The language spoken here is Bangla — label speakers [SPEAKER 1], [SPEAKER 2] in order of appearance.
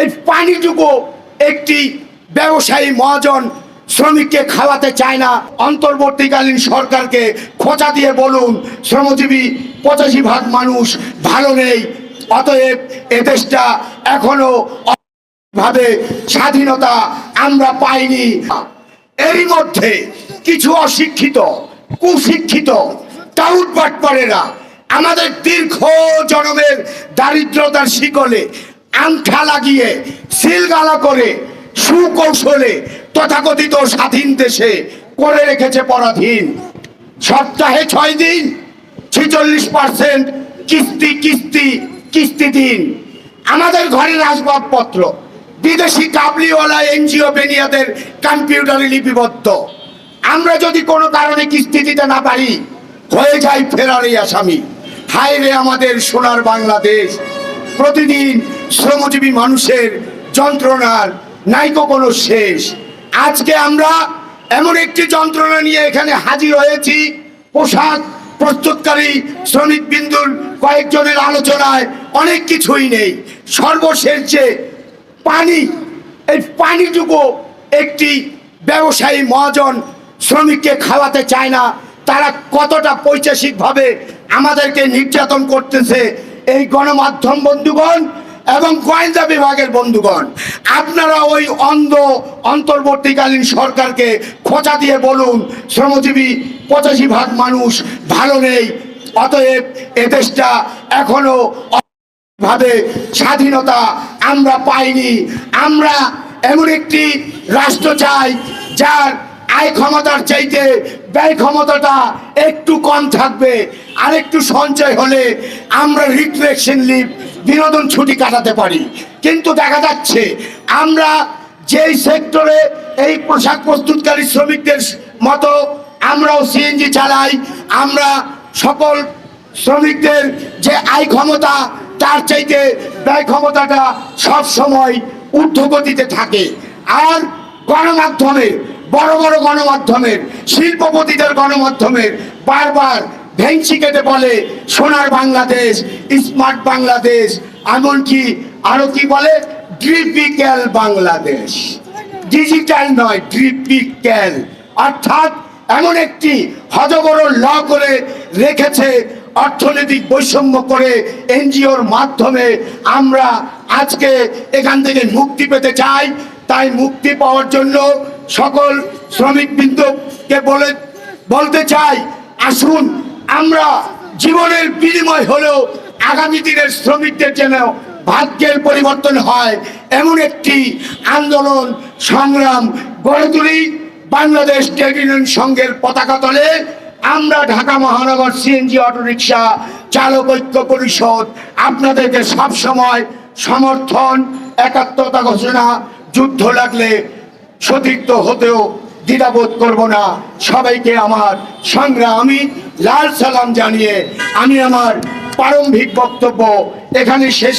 [SPEAKER 1] এই পানিটুকু একটি ব্যবসায়ী মহাজন শ্রমিককে খাওয়াতে চায় না। অন্তর্বর্তীকালীন সরকারকে খোঁচা দিয়ে বলুন, শ্রমজীবী পঁচাশি ভাগ মানুষ ভালো নেই, অতএব এদেশটা এখনও ভাবে স্বাধীনতা আমরা পাইনি। এরই মধ্যে কিছু অশিক্ষিত, কুশিক্ষিত টাউট বাটপারেরা আমাদের দীর্ঘ জনমের দারিদ্রতার শিকলে আংঠা লাগিয়ে সিলগালা করে সুকৌশলে তথাকথিত স্বাধীন দেশে করে রেখেছে পরাধীন। সপ্তাহে ছয় দিন, ছেচল্লিশ পার্সেন্ট কিস্তি কিস্তি কিস্তি দিন। আমাদের ঘরের আসবাবপত্র বিদেশি কাবলিওয়ালা এনজিও বেনিয়াদের কম্পিউটারে লিপিবদ্ধ। আমরা যদি কোনো কারণে কিস্তি দিতে না পারি, হয়ে যাই ফেরারি আসামি। হায় রে আমাদের সোনার বাংলাদেশ। প্রতিদিন শ্রমজীবী মানুষের যন্ত্রণার নাইকো কোনো শেষ। আজকে আমরা এমন একটি যন্ত্রণা নিয়ে এখানে হাজির হয়েছি। পোশাক প্রস্তুতকারী শ্রমিক বিন্দুর কয়েকজনের আলোচনায় অনেক কিছুই নেই। সর্বশেষ যে পানি, এই পানিটুকু একটি ব্যবসায়ী মহাজন শ্রমিককে খাওয়াতে চায় না। তারা কতটা পৈচাসিকভাবে আমাদেরকে নির্যাতন করতেছে এই গণমাধ্যম বন্ধুগণ এবং গোয়েন্দা বিভাগের বন্ধুগণ, আপনারা ওই অন্ধ অন্তর্বর্তীকালীন সরকারকে খোঁচা দিয়ে বলুন, শ্রমজীবী পঁচাশি ভাগ মানুষ ভালো নেই, অতএব এদেশটা এখনও ভাবে স্বাধীনতা আমরা পাইনি। আমরা এমন একটি রাষ্ট্র চাই, যার আয় ক্ষমতার চাইতে ব্যয় ক্ষমতাটা একটু কম থাকবে। আর একটু সঞ্চয় হলে আমরা রিক্রিয়েশন লিভ বিনোদন ছুটি কাটাতে পারি। কিন্তু দেখা যাচ্ছে, আমরা যেই সেক্টরে এই পোশাক প্রস্তুতকারী শ্রমিকদের মতো আমরাও সিএনজি চালাই, আমরা সকল শ্রমিকদের যে আয় ক্ষমতা, তার চাইতে ব্যয় ক্ষমতাটা সবসময় ঊর্ধ্বগতিতে থাকে। আর গণমাধ্যমে বড় বড় গণমাধ্যমের, শিল্পপতিদের গণমাধ্যমের বারবার ভেংচি কেটে বলে, সোনার বাংলাদেশ, স্মার্ট বাংলাদেশ, এমনকি আরও কি বলে, ড্রিপিক্যাল বাংলাদেশ। ডিজিটাল নয়, ড্রিপিক্যাল। অর্থাৎ এমন একটি হজবড় ল করে রেখেছে অর্থনৈতিক বৈষম্য করে এনজিওর মাধ্যমে আমরা আজকে এখান থেকে মুক্তি পেতে চাই। তাই মুক্তি পাওয়ার জন্য সকল শ্রমিক বিন্দুকে বলে, বলতে চাই, আসুন আমরা জীবনের বিনিময় হলেও আগামী দিনের শ্রমিকদের যেন ভাগ্যের পরিবর্তন হয়। এমন একটি আন্দোলন, সংগ্রাম গড়ে তুলি বাংলাদেশ ট্রেড ইউনিয়ন সংঘের পতাকা তলে। আমরা ঢাকা মহানগর সিএনজি অটোরিকশা চালক ঐক্য পরিষদ আপনাদেরকে সব সময় সমর্থন, একাত্মতা ঘোষণা, যুদ্ধ লাগলে সতীর্থ হতেও দ্বিধাবোধ করব না। সবাইকে আমার সংগ্রামী লাল সালাম জানিয়ে আমি আমার প্রারম্ভিক বক্তব্য এখানে শেষ